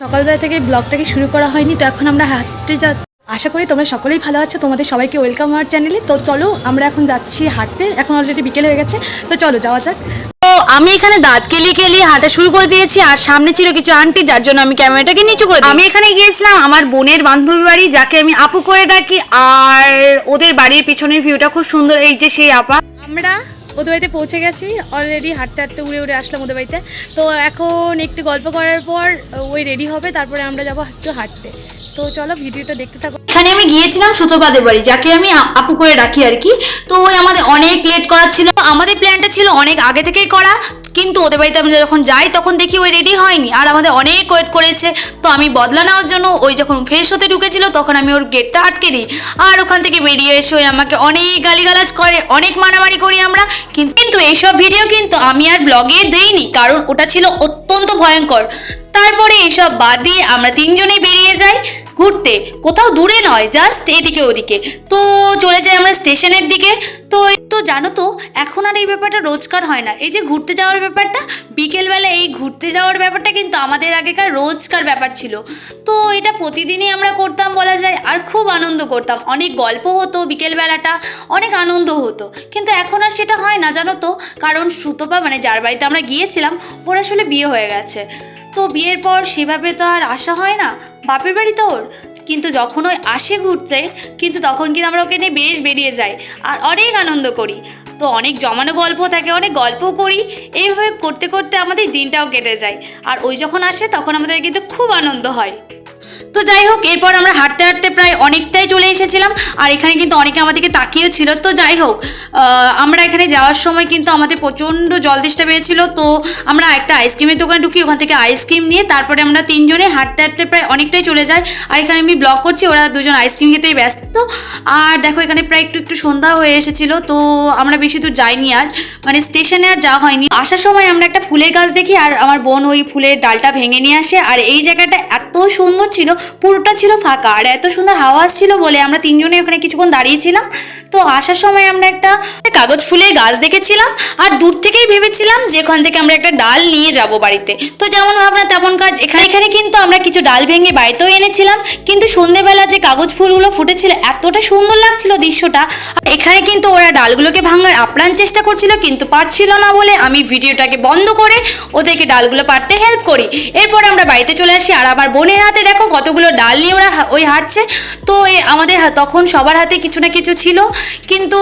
সকালবেলা থেকে ব্লগটাকে শুরু করা হয়নি? তো এখন আমরা হাঁটতে যা আশা করি তোমরা সকলেই ভালো আছো। তোমাদের সবাইকে ওয়েলকাম আমার চ্যানেলে তো চলো আমরা এখন যাচ্ছি হাঁটতে। এখন অলরেডি বিকেল হয়ে গেছে। তো চলো যাওয়া যাক। তো আমি এখানে দাঁত কেলিয়ে কেলিয়ে হাঁটা শুরু করে দিয়েছি আর সামনে ছিল কিছু আন্টি যার জন্য আমি ক্যামেরাটাকে নিচু করে। আমি এখানে গিয়েছিলাম আমার বোনের বান্ধবী বাড়ি যাকে আমি আপু করে ডাকি। আর ওদের বাড়ির পিছনের ভিউটা খুব সুন্দর। এই যে সেই আপা। আমরা ওদের বাড়িতে পৌঁছে গেছি অলরেডি হাঁটতে হাঁটতে উড়ে উড়ে আসলাম ওদের বাড়িতে। তো এখন একটু গল্প করার পর ওই রেডি হবে, তারপরে আমরা যাব একটু হাঁটতে। তো চলো, ভিডিওটা দেখতে থাকো। এখানে আমি গিয়েছিলাম সুতোপাদের বাড়ি, যাকে আমি আপু করে ডাকি আর কি। তো ওই আমাদের অনেক লেট করা ছিল। আমাদের প্ল্যানটা ছিল অনেক আগে থেকেই করা, কিন্তু ওদের বাড়িতে আমরা যখন যাই তখন দেখি ওই রেডি হয়নি। আর আমাদের অনেক ওয়েট করেছে। তো আমি বদলা নেওয়ার জন্য ওই যখন ফ্রেশ হতে ঢুকেছিল তখন আমি ওর গেটটা আটকে দিই। আর ওখান থেকে বেরিয়ে এসে ওই আমাকে অনেক গালিগালাজ করে, অনেক মারামারি করি আমরা। কিন্তু কিন্তু এইসব ভিডিও কিন্তু আমি আর ব্লগে দেইনি, কারণ ওটা ছিল অত্যন্ত ভয়ঙ্কর। তারপরে এইসব বাদ দিয়ে আমরা তিনজনেই বেরিয়ে যাই। ঘুরতে। কোথাও দূরে নয় জাস্ট এদিকে ওদিকে। তো চলে যাই আমরা স্টেশনের দিকে। তো তো জানো তো, এখন আর এই ব্যাপারটা রোজকার হয় না। এই যে ঘুরতে যাওয়ার ব্যাপারটা, বিকেলবেলা এই ঘুরতে যাওয়ার ব্যাপারটা কিন্তু আমাদের আগেকার রোজকার ব্যাপার ছিল। তো এটা প্রতিদিনই আমরা করতাম বলা যায়, আর খুব আনন্দ করতাম। অনেক গল্প হতো বিকেলবেলাটা, অনেক আনন্দ হতো। কিন্তু এখন আর সেটা হয় না, জানো তো। কারণ সুতপা মানে যার বাড়িতে আমরা গিয়েছিলাম, ওর আসলে বিয়ে হয়ে গেছে। তো বিয়ের পর সেভাবে তো আর আসা হয় না। বাপের বাড়ি তো ওর। কিন্তু যখন ওই আসে ঘুরতে, কিন্তু তখন কিন্তু আমরা ওকে নিয়ে বেশ বেরিয়ে যাই আর অনেক আনন্দ করি। তো অনেক জমানো গল্প থাকে, অনেক গল্প করি। এইভাবে করতে করতে আমাদের দিনটাও কেটে যায়। আর ওই যখন আসে, তখন আমাদের কিন্তু খুব আনন্দ হয়। তো যাই হোক, এরপর আমরা হাঁটতে হাঁটতে প্রায় অনেকটাই চলে এসেছিলাম, আর এখানে কিন্তু অনেকে আমাদেরকে তাকিয়েও ছিল তো যাই হোক আমরা এখানে যাওয়ার সময় কিন্তু আমাদের প্রচণ্ড জল তেষ্টা পেয়েছিল। তো আমরা একটা আইসক্রিমের দোকানে ঢুকি, ওখান থেকে আইসক্রিম নিয়ে তারপরে আমরা তিনজনে হাঁটতে হাঁটতে প্রায় অনেকটাই চলে যাই। আর এখানে আমি ব্লগ করছি, ওরা দুজন আইসক্রিম খেতেই ব্যস্ত। আর দেখো, এখানে প্রায় একটু একটু সন্ধ্যা হয়ে এসেছিল, তো আমরা বেশি দূর যাইনি আর। মানে স্টেশনে আর যাওয়া হয়নি। আসার সময় আমরা একটা ফুলের গাছ দেখি, আর আমার বোন ওই ফুলের ডালটা ভেঙে নিয়ে আসে। আর এই জায়গাটা এত সুন্দর ছিল পুরোটা ছিল ফাঁকা। আর এত সুন্দর হাওয়া আসছিল বলে আমরা তিনজনে ওখানে কিছুক্ষণ দাঁড়িয়েছিলাম। তো আসার সময় আমরা একটা কাগজ ফুলের গাছ দেখেছিলাম আর দূর থেকেই ভেবেছিলাম যে ওখান থেকে আমরা একটা ডাল নিয়ে যাব বাড়িতে। তো যেমন ভাবনা তেমন কাজ। এখানে এখানে কিন্তু আমরা কিছু ডাল ভেঙে বাড়িতেও এনেছিলাম। কিন্তু সন্ধেবেলা যে কাগজ ফুলগুলো ফুটেছিল, এতটা সুন্দর লাগছিল দৃশ্যটা। এখানে কিন্তু ওরা ডালগুলোকে ভাঙার আপ্রাণ চেষ্টা করছিল, কিন্তু পারছিল না বলে আমি ভিডিওটাকে বন্ধ করে ওদেরকে ডালগুলো পারতে হেল্প করি। এরপর আমরা বাড়িতে চলে আসি আর আমার বোনের হাতে দেখো কতগুলো ডাল নিয়ে ওরা ওই হাঁটছে। তো আমাদের তখন সবার হাতে কিছু না কিছু ছিল। কিন্তু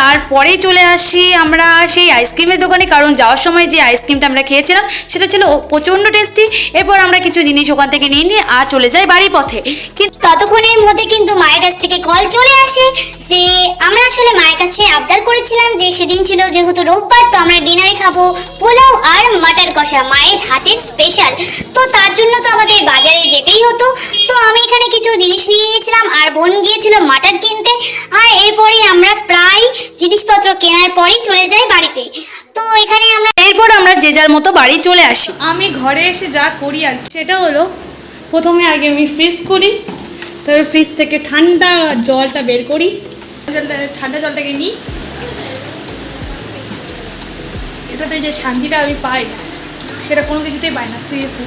তারপরে চলে আসি আমরা সেই আইসক্রিমের দোকানে, কারণ যাওয়ার সময় যে আইসক্রিমটা আমরা খেয়েছিলাম সেটা ছিল প্রচণ্ড টেস্টি এরপর আমরা কিছু জিনিস ওখান থেকে নিয়ে নিয়ে আর চলে যাই বাড়ি পথে। কিন্তু ততক্ষণের মধ্যে কিন্তু মায়ের কাছ থেকে কল চলে আসে যে, আমরা আসলে মায়ের কাছে আবদার করেছিলাম যে সেদিন ছিল যেহেতু রোববার, তো আমরা ডিনারে খাব পোলাও আর মাটার কষা, মায়ের হাতের স্পেশাল তো তার জন্য তো আমাদের বাজারে যেতেই হতো। কিছু জিনিস নিয়ে গিয়েছিলাম আর বোন গিয়েছিল মাটন কিনতে আর এরপরে আমরা প্রায় জিনিসপত্র কেনার পরেই চলে যাই বাড়িতে। তো এখানে আমরা এরপর আমরা যে যার মতো বাড়ি চলে আসি। আমি ঘরে এসে যা করি আর কি, সেটা হলো প্রথমে আগে আমি ফ্রিজ করি তারপর ফ্রিজ থেকে ঠান্ডা জলটা বের করি। জলটা ঠান্ডা জলটাকে নিই? এটাতে যে শান্তিটা আমি পাই সেটা কোনো কিছুতেই পাই না সিরিয়াসলি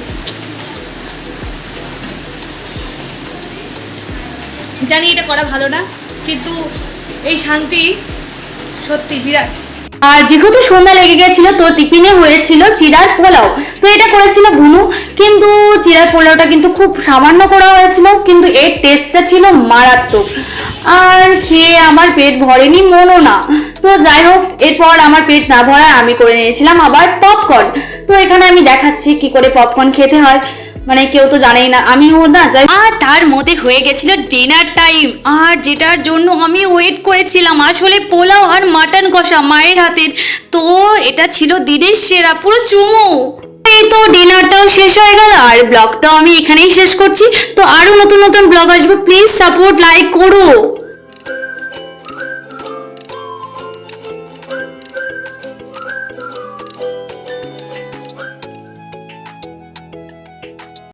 জানি এটা করা ভালো না, কিন্তু এই শান্তি সত্যি বিরাট। আর যেহেতু সন্ধ্যা লেগে গেছিল, তো টিফিনে হয়েছিল চিরার পোলাও। তো এটা করেছিল ভুনু, কিন্তু চিরার পোলাওটা কিন্তু খুব সামান্য করা হয়েছিল, কিন্তু এর টেস্টটা ছিল মারাত্মক। আর খেয়ে আমার পেট ভরেনি মনও না। তো যাই হোক, এরপর আমার পেট না ভরায় আমি করে নিয়েছিলাম আবার পপকর্ন তো এখানে আমি দেখাচ্ছি কি করে পপকর্ন খেতে হয়। মানে কেউ তো জানেই না আমিও না যাই আর তার মধ্যে হয়ে গেছিল ডিনার টাইম আর যেটার জন্য আমি ওয়েট করেছিলাম আসলে পোলাও আর মাটন কষা মায়ের হাতের। তো এটা ছিল দিনের সেরা পুরো চুমো। এই তো ডিনারটাও শেষ হয়ে গেল আর ব্লগটাও আমি এখানেই শেষ করছি। তো আরও নতুন নতুন ব্লগ আসবে প্লিজ সাপোর্ট লাইক করো।